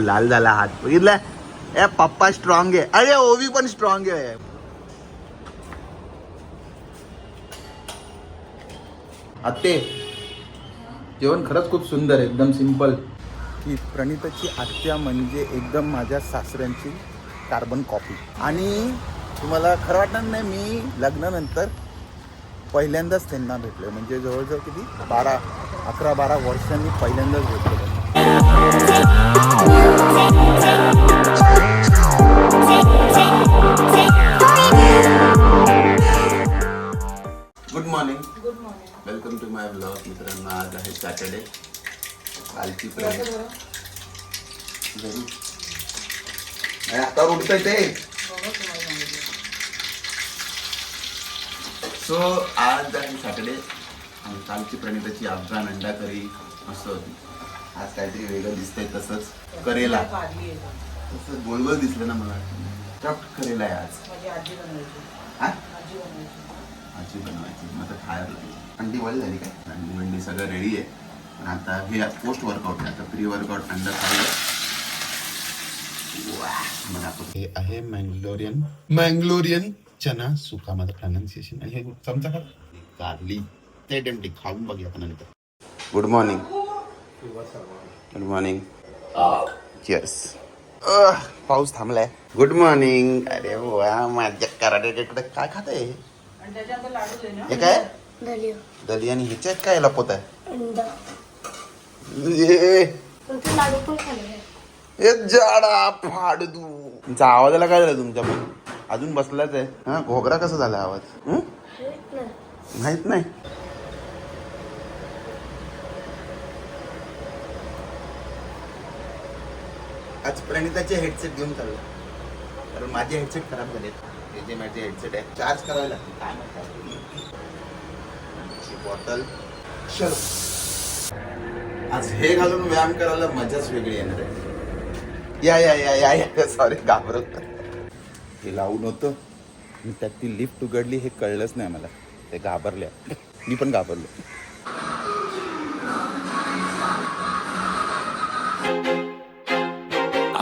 लाल झाला हात. बघितलं? ए पप्पा स्ट्रॉंग आहे. अरे ओवी पण स्ट्रॉंग आहे. आत्ते जेवण खरंच खूप सुंदर आहे एकदम सिंपल की प्रणिताची आत्या म्हणजे एकदम माझ्या सासऱ्यांची कार्बन कॉपी आणि तुम्हाला खरं वाटणार नाही मी लग्नानंतर पहिल्यांदाच त्यांना भेटलो म्हणजे जवळजवळ किती? बारा अकरा बारा वर्षांनी पहिल्यांदाच भेटलो good morning good morning welcome to my blog मित्रांनो. आज आहे सॅटर्डे कालची आता उठतंय ते. सो आज आहे सॅटर्डे आणि कालची प्रणिताची अफगाण अंडा करी मस्त होती. आज काहीतरी वेगळं दिसतंय तसंच करेला. कारली आहे का? तसंच गोल गोल दिसलं ना मला स्टफ्ड करेला आहे आज. आजी बनवायची. हा? आजी मग आता खायला लागली अंडी बॉईल झाली काय? अंडी मंडी सगळं रेडी आहे. पण आता हे पोस्ट वर्कआउट आहे. आता प्री वर्कआउट अंडा खाल्लं वाह, मग आपण- हे आहे मँगलोरियन मँगलोरियन चना सुका माझं प्रोनाऊन्सिएशन आणि हे चमचा का कारली ते डेमटी. खाऊन बघूया आपण नंतर. Good morning good morning cheers पाऊस थांबलाय गुड मॉर्निंग अरे वा माझ्या कराटेकडे काय खात? आहे आणि त्याच्यानंतर लाडू दे ना हे काय? दलिया. दली आणि ह्याच्यात काय लपवत आहे हे जाडा फाड तू तुमचा आवाजाला काय झालं तुमच्या पण? अजून बसलाच आहे. हा घोगरा कसा झाला आवाज? हं? माहीत नाही? आज प्रणिताचे हेडसेट घेऊन चाललो कारण माझे हेडसेट खराब झालेत. हे जे माझे हेडसेट आहे चार्ज करावे लागतील. काय म्हणतात बॉटल चल. आज हे घालून व्यायाम करायला मजाच वेगळी येणार आहे. या या या या या. सॉरी घाबरत हे लावून होतं. आणि त्यात ती लिफ्ट उघडली हे कळलंच नाही मला. ते घाबरल्या मी पण घाबरलो.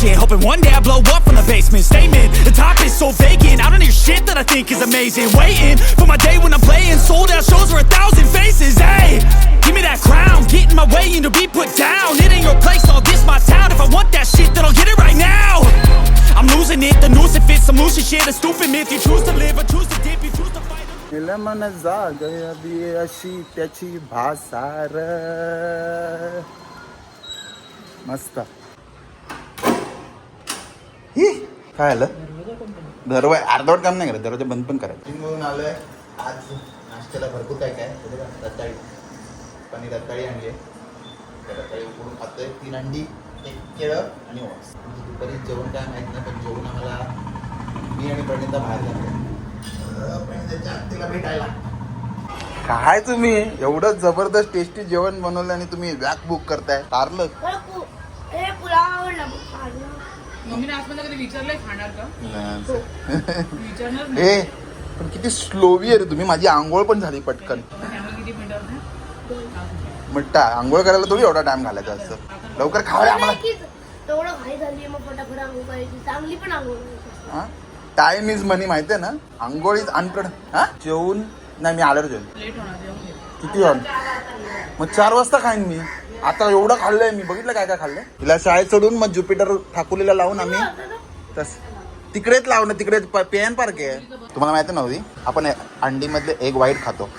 and I'm impatient Hoping one day I blow up from the basement Statement, the top is so vacant I don't hear shit that I think is amazing Waiting for my day when I'm playing Sold out shows for a thousand faces Hey, give me that crown Get in my way and to be put down It ain't your place, all this my town If I want that shit then I'll get it right now I'm losing it, the noose it fits I'm losing shit, a stupid myth You choose to live or choose to dip You choose to fight मेला मन जागयावी अशी त्याची भासार मस्त काय आलं? दरवाजा अर्धवट काम नाही करत दरवाजा बंद पण करायचं. आलोय. आज नाश्त्याला भरपूर काय काय? हे रताळी. पनीर रताळी आणली रताळी उकडून खातोय. तीन अंडी एक केळं आणि ओट्स. म्हणजे दुपारी जेवण काय माहीत नाही पण जेवण आम्हाला मी आणि प्रणिता बाहेर जातो प्रणिताच्या आत्तीला भेटायला. काय तुम्ही? एवढं जबरदस्त टेस्टी जेवण बनवलं आणि तुम्ही बॅग बुक करताय. तारलं मला पु हे पुलाव आवडला खाल्ला. मम्मीने आजपर्यंत कधी विचारलंय खाणार का? विचारणार ए नाही. पण किती स्लोवी आहे रे तुम्ही. माझी आंघोळ पण झाली पटकन. पण त्यामुळे किती मिनिटात नाही मग टा आंघोळ करायला थोडी एवढा टाइम घालायचा असतं लवकर खावे आम्हाला. नाही की तेवढं घाई झाली मग फटाफट आंघोळ करायची. चांगली पण आंघोळ करायची. टाइम इज मनी माहितीये ना? आंघोळ इज अनकड हा? जेवून नाही मी आल्यावर जेवण लेट होणार जेवण घे. किती मग चार वाजता खाईन मी. आता एवढं खाल्लंय मी बघितलं काय काय खाल्लंय. तिला शाळेत सोडून मग ज्युपिटर ठाकुलीला लावून आम्ही. तस. तिकडेच लावणं तिकडे पेन पार्क आहे. तुम्हाला माहिती नव्हती आपण अंडीमधले एग व्हाईट खातो.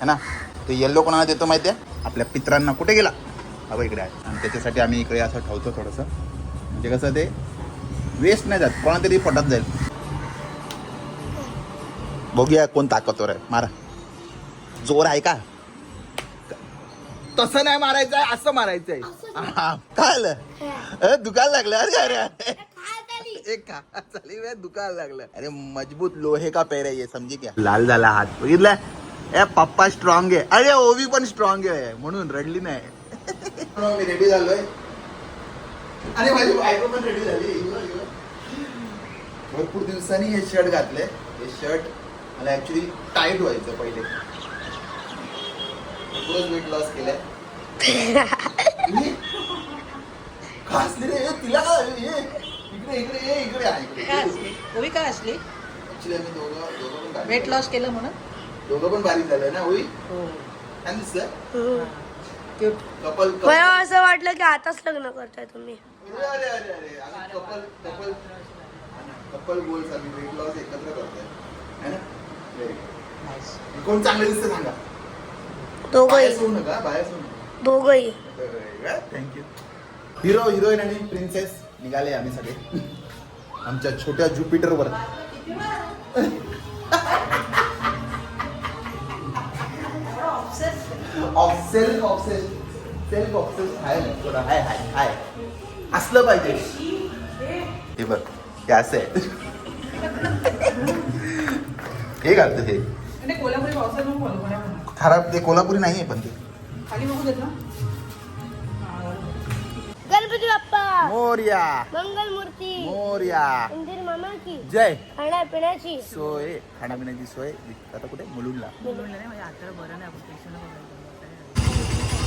है ना? ते येल्लो कोणाला देतो माहिती आहे? आपल्या पित्रांना. कुठे गेला? अगं इकडे आहे. आणि त्याच्यासाठी आम्ही इकडे असं ठेवतो थोडंसं. म्हणजे कसं ते वेस्ट नाही जात. कोणातरी पोटात जाईल. बघूया कोण ताकदवर आहे. मारा. जोर आहे का? तसं नाही मारायचंय असं मारायचंय. हा, काय दुखायला लागलं अरे अरे अरे. काय झाली एक का चाली वेळ दुखायला लागलं. अरे मजबूत लोहे का पैर आहे ये समजी क्या? लाल झाला हात. बघितला? ए पप्पा स्ट्रॉंग आहे. अरे ओवी पण स्ट्रॉंग आहे. म्हणून रडली नाही. मी रेडी झालोय. अरे माझी बायको पण रेडी झाली. भरपूर दिवसांनी हे शर्ट घातले हे शर्ट मला ऍक्च्युली टाईट व्हायचं पहिले. भरपूरच वेट लॉस केलंय. मी- खासली रे तिला काय ये इकडे इकडे ये इकडे असली ओवी काय असली? ऍक्च्युली आम्ही दोघं दोघं पण बारीक वेट लॉस केलं म्हणून? झालो. दोघं पण बारीक झालं ना होई? हो. हम्म. क्यूट कपल मला असं वाटलं की आताच लग्न करताय तुम्ही. अरे अरे अरे अरे. आम्ही कपल कपल. कपल गोल्स आम्ही वेट लॉस एकत्र करतोय. है ना? Very good. नाईस कोण चांगलं दिसतं सांगा. दोघंही. बायस होऊ नका नका. दोघंही. थँक्यू हिरो हिरोईन आणि प्रिन्सेस निघाले आम्ही सगळे. आमच्या छोट्या ज्युपिटरवर सेल्फ ऑप्सेस सेल्फ ना थोडं हाय हाय हाय असलं पाहिजे. हे बघ हे असं आहे. हे घालतं हे. कोल्हापुरी कोणाकडून. खराब ते कोल्हापुरी नाही आहे पण ते. खाली बघू देत ना. गणपती बाप्पा. मोर्या. मंगल मूर्ती मोर्या. इंदिर मामा की जय खाण्यापिण्याची सोय. खाण्यापिण्याची सोय. आता कुठे? मुलुंडला.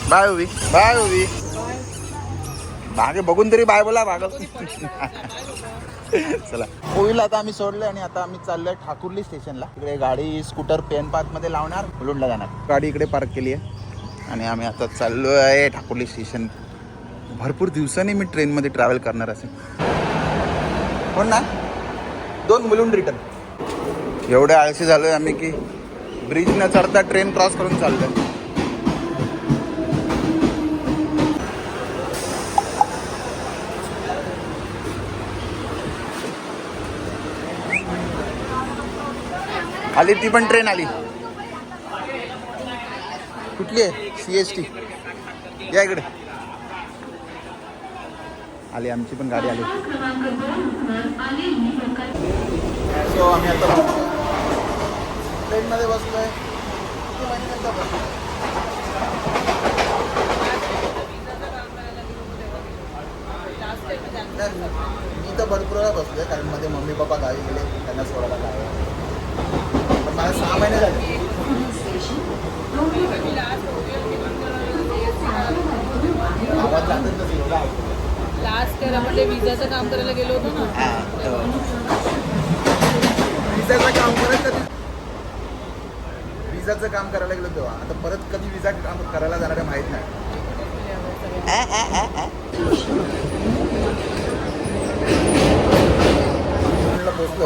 बाय उभी बाय उभी मागे बघून तरी बाय बोला माग. चला. कोविलला आता आम्ही सोडलं आणि आता आम्ही चाललोय ठाकुर्ली स्टेशनला. इकडे गाडी स्कूटर पेन पार्कमध्ये लावणार मुलुंडला जाणार. गाडी इकडे पार्क केली आहे. आणि आम्ही आता चाललो आहे ठाकुर्ली स्टेशन. भरपूर दिवसांनी मी ट्रेनमध्ये ट्रॅव्हल करणार असेल. हो ना? दोन मुलुंड रिटर्न एवढे आळशी झालोय आम्ही की ब्रिज न चढता ट्रेन क्रॉस करून चाललोय. आली ती पण ट्रेन आली. कुठली आहे? सी एस टी या इकडे. आली आमची पण गाडी आली. सो आम्ही आता ट्रेनमध्ये बसलोय. किती बसलो मी तर भरपूर बसलोय कारण मध्ये मम्मी पप्पा गावी गेले त्यांना सोडायला गावी मला सहा महिने झाले. आवाज जातच नसेल एवढा ऐकतो. लास्ट त्याला विजाचं काम करायला गेलो होतो ना. हा, तर. विजाचं काम परत कधी विजाचं काम करायला गेलो तेव्हा. आता परत कधी विजा काम करायला जाणार आहे माहीत नाही. म्हणलं पोचलो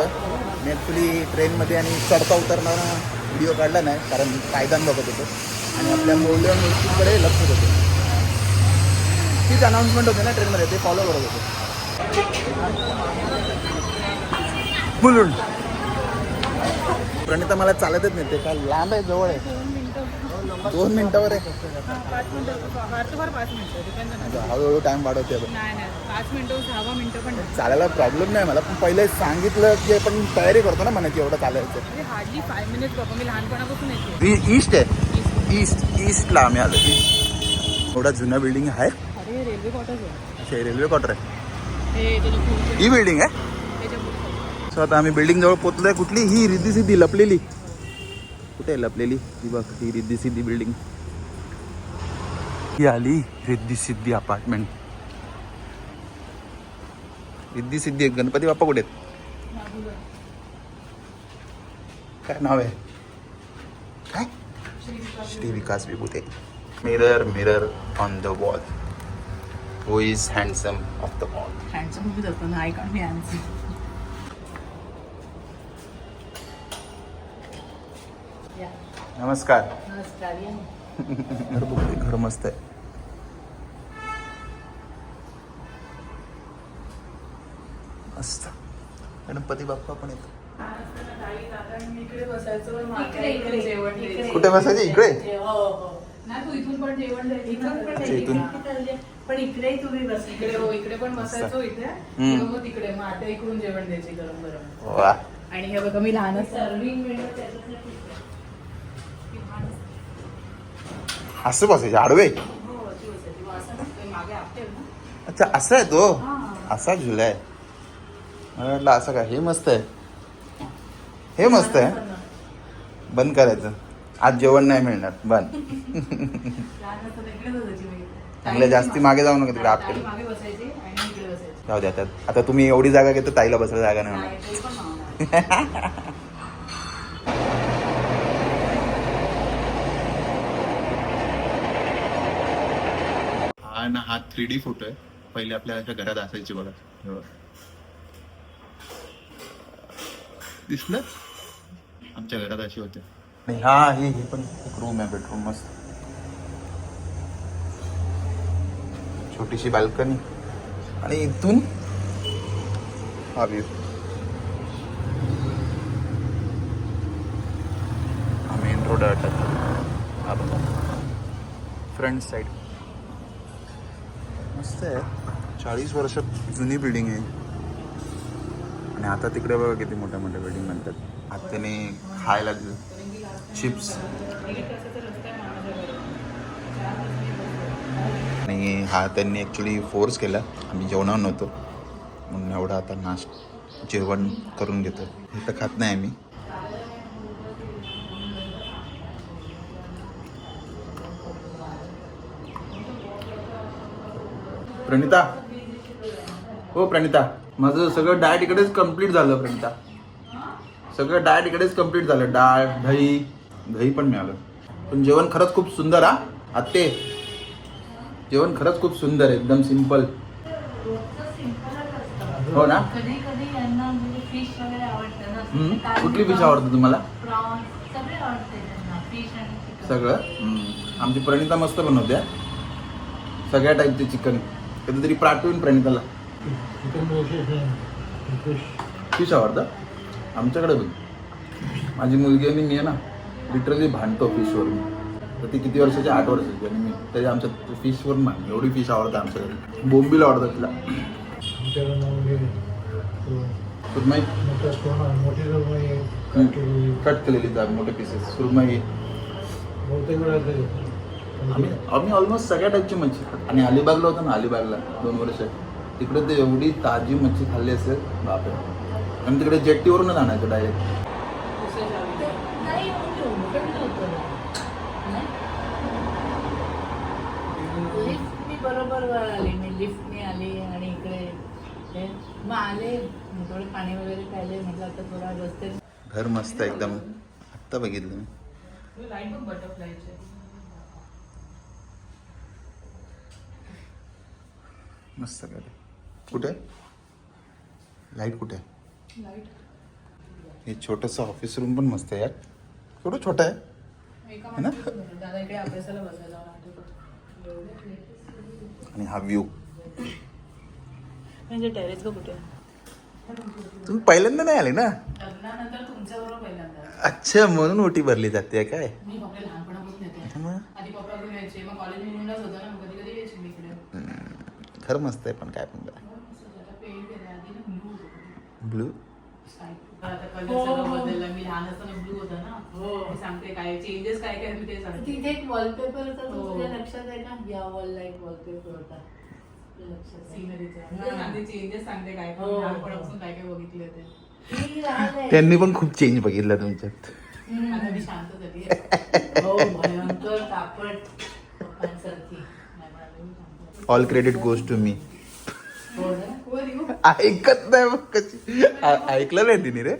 मी ॲक्च्युली ट्रेनमध्ये आणि चढता उतरणारा व्हिडिओ काढला नाही कारण कायदान बघत होतो. आणि आपल्या मौल्य मूर्तीकडे लक्ष होतो. तीच अनाऊन्समेंट होते ना ट्रेनमध्ये ते फॉलो करत होते. मुलुंड प्रणिता मला चालतच नाही ते काय लांब आहे जवळ आहे. दोन मिनिटावर आहे. पाच मिनिटं पाच मिनिटं हळूहळू टाइम वाढवते आपण नाही नाही पाच मिनिटं सहा मिनिटं पण. चालायला प्रॉब्लेम नाही मला पण पहिले सांगितलं की आपण तयारी करतो ना मनाची एवढं चालायचं. हार्डली फाय मिनिट्स बाबा मी लहानपणापासून येते. ईस्ट आहे. ईस्ट ईस्टला आम्ही आलो. ईस्ट एवढा जुना बिल्डिंग आहे. अरे रेल्वे क्वार्टर्स आहे. रेल्वे क्वार्टर आहे. हे बिल्डिंग आहे? सो आता आम्ही बिल्डिंग जवळ पोचलोय. कुठली ही रिद्धी सिद्धी लपलेली. कुठे आहे लपलेली? ही बघ ही रिद्धी सिद्धी बिल्डिंग ही आली रिद्धी सिद्धी अपार्टमेंट रिद्धी सिद्धी गणपती बाप्पा कुठे आहेत? काय नाव आहे? काय? Shri Vikas Vibhute. Mirror mirror on the wall who is handsome of the wall handsome नमस्कार. नमस्कार या. घर बघते घर मस्त आहे. मस्त. गणपती बाप्पा पण येतो. इकडे बसायचं इकडे. जेवण द्यायचं. कुठे बसायचे? इकडे? हो हो. नाही तू इथून पण जेवण द्यायचं इथून पण इथून. इकडेही तुम्ही बस. इकडे हो इकडे पण बसायचो इथे. हम्म. मग तिकडे. मग आता इकडून जेवण द्यायचे गरम गरम वा. आणि हे बघा मी लहान सर्विंग मिळतं त्याच्यासाठी असं बसायचे आडवे अच्छा असा आहे तो. असा झुला आहे मला वाटलं असं काय हे मस्त आहे हे मस्त आहे बंद करायचं आज जेवण नाही मिळणार बंद. चांगलं जास्ती मागे जाऊ नका तिकडे बसायची जाऊ द्या आता तुम्ही एवढी जागा घेतो ताईला बसायला जागा नाही होणार नाही, ते पण मावणार. हा ना हा थ्री डी फोटो आहे. पहिले आपल्या अशा घरात असायची बघा. दिसलं आमच्या घरात अशी होते. हा हे हे पण एक रूम आहे बेडरूम मस्त. छोटीशी बाल्कनी आणि इथून? हा व्ह्यू हा मेन रोड अटक हा बघा. फ्रंट साईड मस्त आहे. चाळीस वर्ष जुनी बिल्डिंग आहे. आणि आता तिकडे बघा किती मोठ्या मोठ्या बिल्डिंग म्हणतात आता त्यांनी खायला चिप्स आणि हा त्यांनी ॲक्च्युली फोर्स केला. आम्ही जेवणावर नव्हतो. म्हणून एवढा आता नाश्ता जेवण करून घेतो हे तर खात नाही आम्ही. प्रणिता. हो प्रणिता. माझं सगळं डाएट इकडेच कंप्लीट झालं प्रणिता. सगळं डाएट इकडेच कंप्लीट झालं. डाळ दही दही पण मिळालं. पण जेवण खरंच खूप सुंदर हा. आत्ते. जेवण खरंच खूप सुंदर आहे एकदम सिंपल हो ना? म्हणजे कुठली फिश आवडते तुम्हाला? सगळे. आमची प्रणिता मस्त बनवते. सगळ्या टाईपचे चिकन कधीतरी पाठवून प्रणिताला. फिश आवडतं? आमच्याकडे पण माझी मुलगी आणि मी आहे ना लिटरली भांडतो फिशवरून तर ती किती वर्षाची आठ वर्षाची आणि मी तरी आमच्या फिशवरून भांडतो. एवढी फिश आवडतं आमच्याकडे. बोंबीला आवडतं तिला. सुरमई. कट केलेली जात मोठे पीसेस सुरमई. आम्ही आम्ही ऑलमोस्ट सगळ्या टाईपची मच्छी खातो. आणि अलिबागला होतो ना अलिबागला दोन वर्ष. तिकडे ते एवढी ताजी मच्छी खाल्ली असेल बापरे. आणि तिकडे जेट्टीवरूनच आणायचं डायरेक्ट बरोबर वर आले मी लिफ्टने आली आणि इकडे हे मग आले थोडे पाणी वगैरे प्यायले म्हटलं आता थोडा रस्ते घर मस्त आहे एकदम. आत्ता बघितलं मी. बटरफ्लायचे मस्त घर कुठे? लाइट कुठे? हे छोटंसं ऑफिस रूम पण मस्त आहे यार. केवढं छोटं आहे? है ना? आणि हा व्ह्यू म्हणजे टेरेस कुठे. तुम्ही पहिल्यांदा नाही आले ना? लग्नानंतर तुमच्याबरोबर पहिल्यांदा. अच्छा म्हणून ओटी भरली जाते काय? खरं मस्त आहे पण काय पण ना ब्लू? मी लहान असताना ब्लू होता ना. मी सांगते काय चेंजेस काय काय मी ते सांगते. तिथे एक वॉलपेपर होता तो हो. तुझ्या लक्षात आहे का? या वॉलला एक वॉलपेपर होता. चेंजेस सांगते काय हो. काय काय राहिलंय. त्यांनी पण खूप चेंज बघितला तुमच्यात. आता मी शांत झाली हो भयंकर तापट पप्पांसारखी नाही, मला मी शांत. All credit goes to me? ऐकत नाही मग कशी? ऐकलं नाही तिने रे.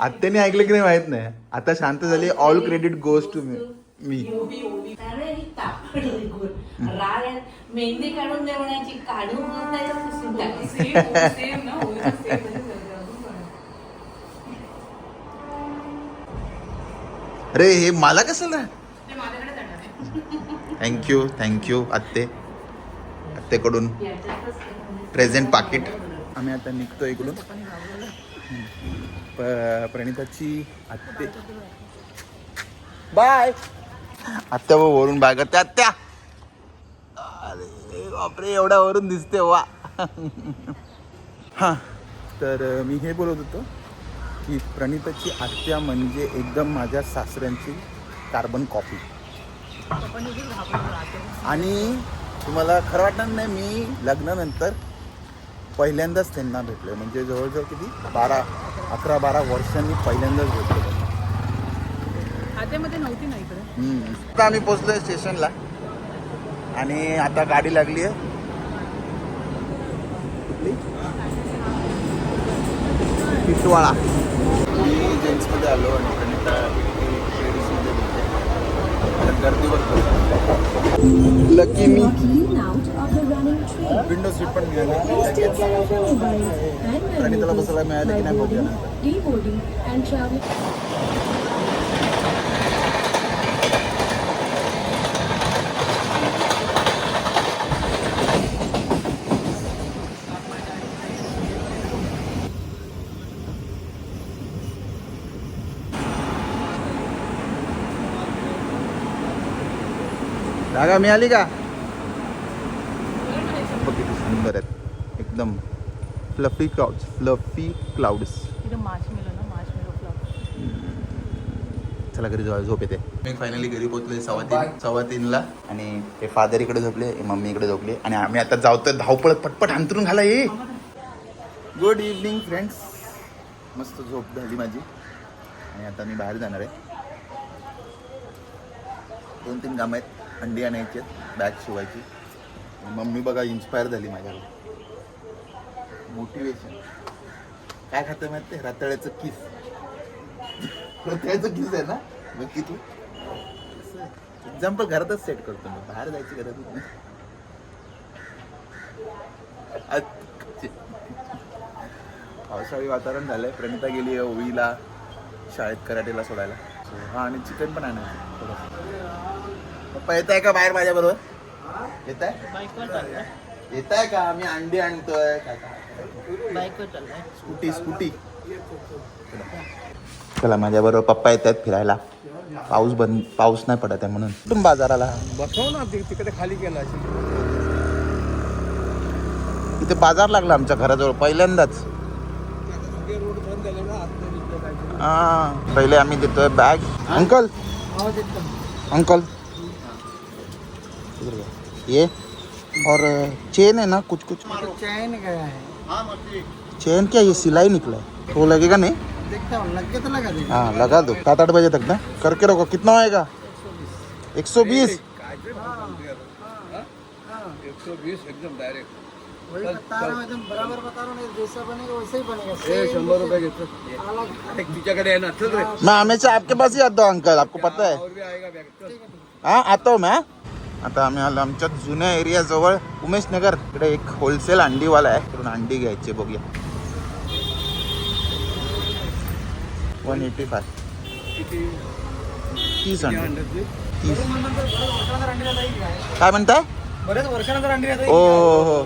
आत्याने ऐकलं की नाही माहीत नाही. आता शांत झाली. All credit goes to me me. अरे ही. मेहंदी काढून काढून. अरे मला कसं ना थँक्यू थँक्यू आत्ते. म्हणजे प्रेझेंट पाकिट आम्ही आता निघतो इकडून. प्रणिताची आत्ते. बाय. आत्या व वरून बाय करते आत्या. अरे बापरे एवढा वरून दिसते वा. हां तर मी हे बोलत होतो की प्रणिताची आत्या म्हणजे एकदम माझ्या सासऱ्यांची कार्बन कॉपी आणि तुम्हाला खरं वाटणार नाही मी लग्नानंतर पहिल्यांदाच त्यांना भेटलो म्हणजे जवळजवळ किती? बारा अकरा बारा वर्षांनी पहिल्यांदाच भेटलो. आता आम्ही पोचलोय स्टेशनला. आणि आता गाडी लागली आहे कुठली? टिटवाळा मी जेंट्समध्ये आलो आणि प्रणिता लेडीजमध्ये बोलते तर गर्दी लकी मी. विंडो सीट पण मिळाली and प्रणिताला बसायला मिळाले की नाही बघूया जागा मिळाली का? बघ किती सुंदर आहेत. एकदम फ्लफी क्लाउड्स फ्लफी क्लाउड्स चला घरी झोप येते. मी फायनली घरी पोहोचलोय सव्वा तीन सव्वा तीनला. आणि हे फादर इकडे झोपले हे मम्मी इकडे झोपले. आणि आम्ही आता जाऊतोय धावपळत पटपट अंतरून घाला ये गुड इव्हनिंग फ्रेंड्स मस्त झोप झाली माझी. आणि आता मी बाहेर जाणार आहे. दोन तीन कामं आहेत. अंडी आणायची बॅग शिवायची. मम्मी बघा इन्स्पायर झाली माझ्याकडे. मोटिवेशन काय खातं माहिती रताळ्याचं किस रताळ्याचं किस आहे ना? नक्की की तू. एक्झाम्पल घरातच सेट करतो मी. बाहेर जायची गरज नाही. पावसाळी वातावरण झालंय. प्रणिता गेली आहे ओवीला. शाळेत कराटेला सोडायला. हा आणि चिकन पण आणायचं. थोडंसं. आहे का बाहेर माझ्या बरोबर येत आहे येत आहे का? आम्ही अंडी आणतोय? Scooty scooty. चला माझ्या बरोबर पप्पा येत आहेत फिरायला. पाऊस बंद पाऊस नाही पडत आहे म्हणून. तुम्ही बाजाराला? बसव ना तिकडे खाली गेला इथे बाजार लागला आमच्या घराजवळ पहिल्यांदाच. हा पहिले आम्ही देतोय बॅग. अंकल? अंकल? इधर गया। ये और चेन है ना कुछ कुछ। चैन गया है। चेन क्या ये सिलाई निकला है? तो लगेगा नहीं? देखता हूँ लग तो लगा हाँ लगा दो। सात आठ बजे तक ना? करके रखो। कितना होएगा एक सौ बीस। एक सौ बीस। एकदम डायरेक्ट वही बता रहा हूँ एकदम बराबर बता रहा हूँ जैसा बनेगा वैसा ही बनेगा। शंभर रुपये घेतो तुझ्याकडे आहे ना चल रे। मैं हमेशा आपके पास ही आता हूँ अंकल आपको पता है। आएगा हा आता हूँ मैं। आता आम्ही आलो आमच्या जुन्या एरियाजवळ उमेश नगर. इकडे एक होलसेल अंडीवाला आहे. तिकडून अंडी घ्यायची बघूया. वन एटी फाय तीस अंडी तीस. काय म्हणताय? बरेच वर्षानंतर अंडी हो हो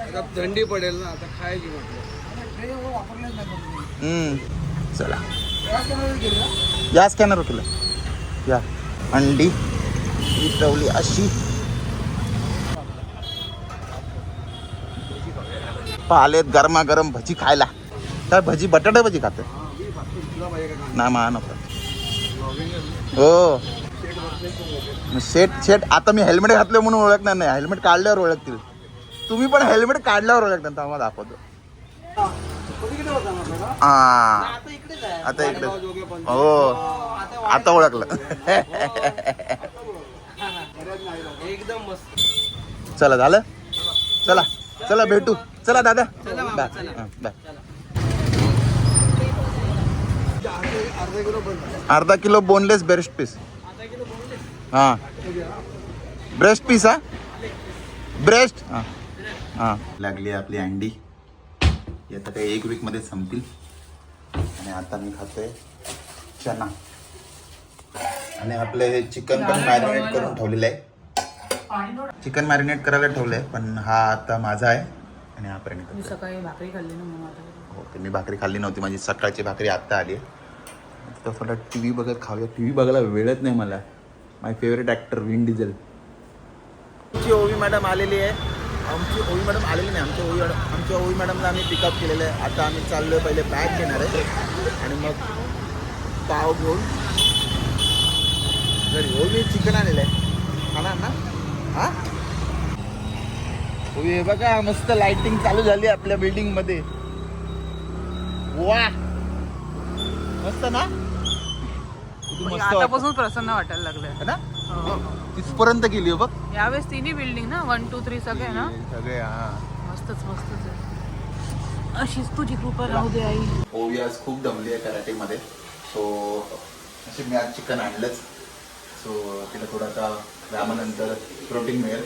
आता थंडी पडेल ना आता खायची चला. या स्कॅनर केलं या. अंडी वितवली अशी. पाहिलेत गरमागरम भजी खायला. काय भजी बटाटा भजी खाते. ना मा हो. शेट शेट आता मी हेल्मेट घातलं म्हणून ओळखणार नाही. हेल्मेट काढल्यावर ओळखतील. तुम्ही पण हेल्मेट काढल्यावर ओळखणार आम्हाला दाखवतो. हा. आता इकडे. हो. आता ओळखलं. एकदम मस्त. चला झालं? चला चला भेटू. चला दादा. बाय. बाय. अर्धा किलो बोनलेस बेस्ट पीस हां. ब्रेस्ट पीस हा? ब्रेस्ट हां. हां. लागली आपली अंडी. आता काही एक वीकमध्ये संपतील. आणि आता मी खातोय चना आणि आपलं हे चिकन पण मॅरिनेट करून ठेवलेलं आहे. चिकन मॅरिनेट करायला ठेवलंय पण हा आता माझा आहे आणि हा मी प्रणित सकाळी भाकरी खाल्ली ना म्हणून आता. ओके मी भाकरी खाल्ली नव्हती माझी सकाळची भाकरी आत्ता आली आहे. तर थोडा टी व्ही बघत खाऊया. टी व्ही बघायला वेळच नाही मला. My favourite actor Vin Diesel आमची ओवी मॅडम आलेली आहे. आमची ओवी मॅडम आलेली नाही आमच्या ओवी मॅडम आमच्या ओवी मॅडमला आम्ही पिकअप केलेलं आहे. आता आम्ही चाललोय पहिले बॅग घेणार आहे. आणि मग पाव घेऊन घरी ओवी चिकन आलेलं आहे. खाणार ना? हा? हे बघा मस्त लाइटिंग चालू झाली आपल्या बिल्डिंगमध्ये. वा मस्त ना? किती मस्त वाटतं. आतापासून प्रसन्न वाटायला लागलंय. है ना? तिथपर्यंत गेली हो बघ. यावेळेस तिन्ही बिल्डिंग ना? वन टू थ्री सगळे ना? सगळे हा. मस्तच मस्तच आहे. अशीच तुझी कृपा राहू दे आई. ओवी आज खूप दमली आहे कराटेमध्ये. सो असे मी आज चिकन आणलंच. सो तिला थोडं आता व्यायामानंतर प्रोटीन मिळेल.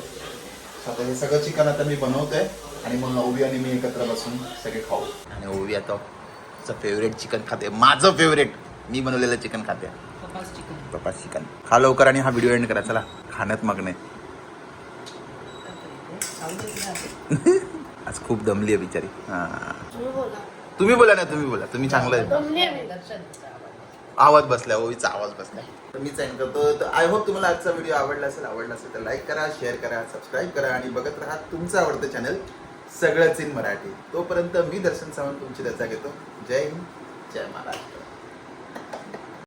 आता हे सगळं चिकन आता मी बनवतोय आणि मग ओवी आणि मी एकत्र बसून सगळे खाऊ. आणि ओवी आता तिचं फेवरेट चिकन खाते. माझं फेवरेट मी बनवलेलं चिकन खाते. पप्पाच चिकन पप्पा चिकन खा लवकर आणि हा व्हिडिओ एंड करा. चला खाण्यात मग्न आहे. आज खूप दमली आहे बिचारी. हा. तुम्ही बोला. तुम्ही बोला ना तुम्ही बोला. तुम्ही चांगलं आहे. आवाज बसला ओवीचा आवाज बसला तर मी सेंड करतो. तर आय होप तुम्हाला आजचा व्हिडिओ आवडला असेल आवडला असेल तर लाईक करा शेअर करा सबस्क्राईब करा आणि बघत राहा तुमचं आवडतं चॅनल सगळंच इन मराठी. तोपर्यंत मी दर्शन सावंत तुमची रजा घेतो. जय हिंद जय महाराष्ट्र.